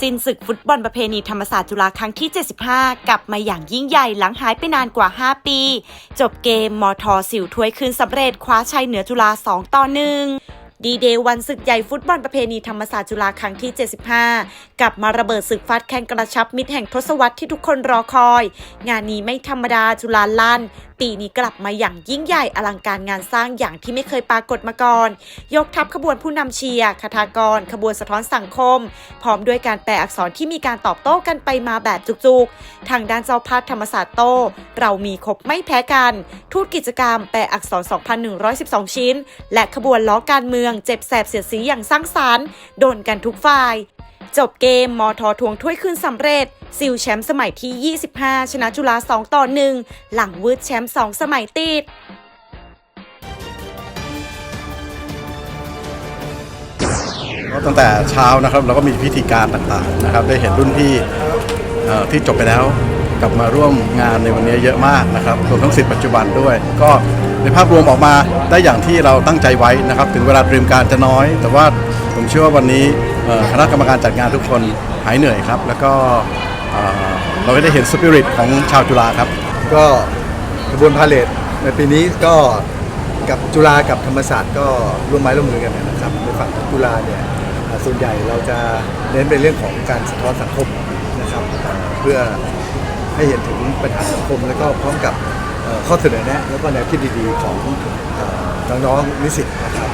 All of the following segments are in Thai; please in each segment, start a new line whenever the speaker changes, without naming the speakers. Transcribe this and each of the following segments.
สิ้นศึกฟุตบอลประเพณีธรรมศาสตร์จุฬาครั้งที่ 75 กลับมาอย่างยิ่งใหญ่หลังหายไปนานกว่า 5 ปี จบเกมมทสิวถ้วยคืนสำเร็จคว้าชัยเหนือจุฬา2 ต่อ 1 ดีเดย์วันศึกใหญ่ฟุตบอลประเพณีธรรมศาสตร์จุฬาครั้งที่ 75 กลับมาระเบิดศึกฟาดแข่งกระชับมิตรแห่งทศวรรษที่ทุกคนรอคอย งานนี้ไม่ธรรมดาจุฬาลั่น ปีนี้กลับมาอย่างยิ่งใหญ่อลังการงานสร้างอย่างที่ไม่เคยปรากฏมาก่อน ยกทัพขบวนผู้นำเชียร์คาถากร ขบวนสะท้อนสังคม พร้อมด้วยการแปลอักษรที่มีการตอบโต้กันไปมาแบบจุกๆ ทางด้านเจ้าภาพธรรมศาสตร์โต้เรามีครบไม่แพ้กัน ทูตกิจกรรมแปลอักษร 2,112 ชิ้น และขบวนล้อการเมืองเจ็บแสบเสียดสีอย่างสร้างสรรค์โดนกันทุกฝ่าย จบเกมมอทอทวงถ้วยคืนสำเร็จซิลแชมป์สมัยที่ 25 ชนะจุฬา2ต่อ 1 หลังวืดแชมป์2สมัยติด
ก็ตั้งแต่เช้านะครับเราก็มีพิธีการต่างๆนะครับ ได้เห็นรุ่นพี่ที่จบไปแล้ว กลับมาร่วมงานในวันนี้เยอะมากนะครับรวมทั้งสิทธิ์ปัจจุบันด้วย ก็ ในภาพรวมออกมาได้อย่างที่เราตั้งใจไว้นะครับ ถึงเวลาเตรียมการจะน้อย แต่ว่าผมเชื่อว่าวันนี้คณะกรรมการจัดงานทุกคนหายเหนื่อยครับ แล้วก็เราได้เห็นสปิริตของชาวจุฬาครับ
ก็กระบวนพาเลทในปีนี้ก็กับจุฬากับธรรมศาสตร์ก็ร่วมไม้ร่วมมือกันนะครับในฝั่งจุฬาเนี่ยส่วนใหญ่เราจะเน้นเป็นเรื่องของการสะท้อนสังคมนะครับ เพื่อให้เห็นถึงปัญหาสังคมแล้วก็พร้อมกับ ข้อเสนอแนะแล้วก็แนวคิดดีๆของน้องๆนิสิตนะครับ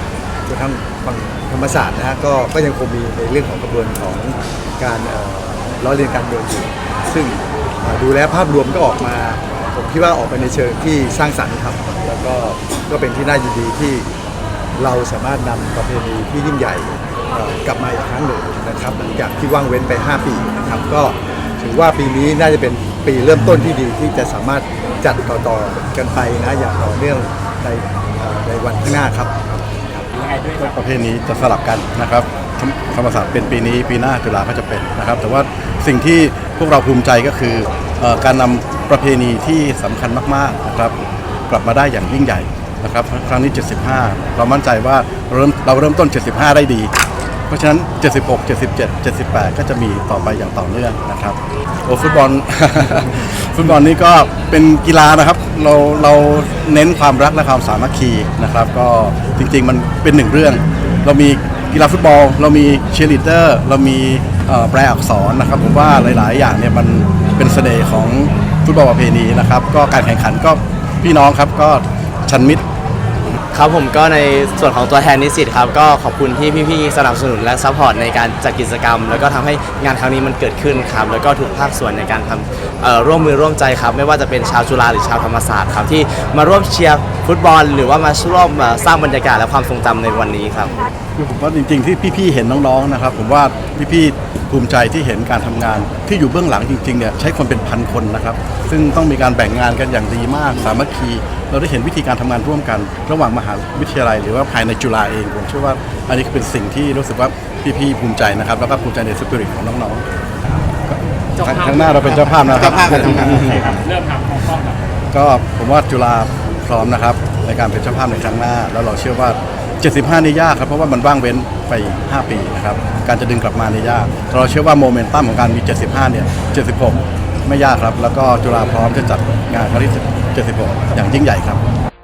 รวมทั้งฝั่งธรรมศาสตร์นะฮะก็ก็ยังคงมีในเรื่องของกระบวนของการเอ่อล้อเลียนการเมืองอยู่ ซึ่งดูแล้วภาพรวมก็ออกมา ผมคิดว่าออกไปในเชิงที่สร้างสรรค์ครับ แล้วก็ก็เป็นที่น่ายินดีที่เราสามารถนำประเพณีที่ยิ่งใหญ่กลับมาอีกครั้งหนึ่งนะครับ หลังจากที่ว่างเว้นไป 5 ปีนะครับ ก็ถือว่าปีนี้น่าจะเป็น ปีเริ่มต้นที่ดีที่จะสามารถจัดต่อๆกันไปนะอย่างต่อเนื่องในในวันข้างหน้าครับ
ประเภทนี้จะสลับกันนะครับธรรมศาสตร์เป็นปีนี้ปีหน้าจุฬาก็จะเป็นนะครับ แต่ว่าสิ่งที่พวกเราภูมิใจก็คืออการนำประเพณีที่สำคัญมากๆนะครับ กลับมาได้อย่างยิ่งใหญ่นะครับ ครั้งนี้ 75 เรามั่นใจว่าเราเริ่มเราเริ่มต้น 75 ได้ดี เพราะฉะนั้น 76 77 78 ก็จะมีต่อไปอย่างต่อเนื่องนะครับโอ้ฟุตบอล ฟุตบอลนี่ก็เป็นกีฬานะครับเราเราเน้นความรักและความสามัคคีนะครับ ก็จริงๆมันเป็นหนึ่งเรื่อง เรามีกีฬาฟุตบอล เรามีเชียร์ลีดเดอร์เรามีแปลอักษรนะครับผมว่าหลาย ๆ อย่างเนี่ยมันเป็นเสน่ห์ของฟุตบอลประเพณีนะครับ ก็การแข่งขันก็พี่น้องครับก็ชันมิตร
ครับผมก็ในส่วนของตัวแทนนิสิตครับก็ขอบคุณที่พี่ๆสนับสนุนและซัพพอร์ตในการจัดกิจกรรม แล้วก็ทำให้งานครั้งนี้มันเกิดขึ้นครับแล้วก็ทุกภาคส่วนในการทำร่วมมือร่วมใจครับ ไม่ว่าจะเป็นชาวจุฬาหรือชาวธรรมศาสตร์ครับที่มาร่วมเชียร์ฟุตบอล หรือว่ามาร่วมสร้างบรรยากาศและความทรงจำในวันนี้ครับ
คือผมว่าจริง ๆ ที่พี่ๆเห็นน้องๆนะครับผมว่าพี่ๆภูมิใจที่เห็นการทำงาน ที่อยู่เบื้องหลังจริงๆเนี่ยใช้คนเป็นพันคนนะครับซึ่งต้องมีการแบ่งงานกันอย่างดีมากสามัคคีเราได้เห็นวิธีการทำงานร่วมกัน ระหว่างมหาวิทยาลัย หรือว่าภายในจุฬาเองผมเชื่อว่าอันนี้เป็นสิ่งที่รู้สึกว่าพี่ๆภูมิใจนะครับแล้วก็ภูมิใจในสปิริตของน้องๆครั้งหน้าเราเป็นเจ้าภาพนะครับ
เริ่มทำของกล้องแบบ
ก็ผมว่าจุฬาพร้อมนะครับในการเป็นเจ้าภาพในครั้งหน้า แล้วเราเชื่อว่า 75 นี่ยากครับเพราะว่ามันว่างเว้นไป 5 ปีนะครับการจะดึงกลับมานี่ยากแต่เราเชื่อว่าโมเมนตัมของการมี 75 เนี่ย 76 ไม่ยากครับ แล้วก็จุฬาพร้อมจะจัดงานครั้งที่76อย่างยิ่งใหญ่ครับ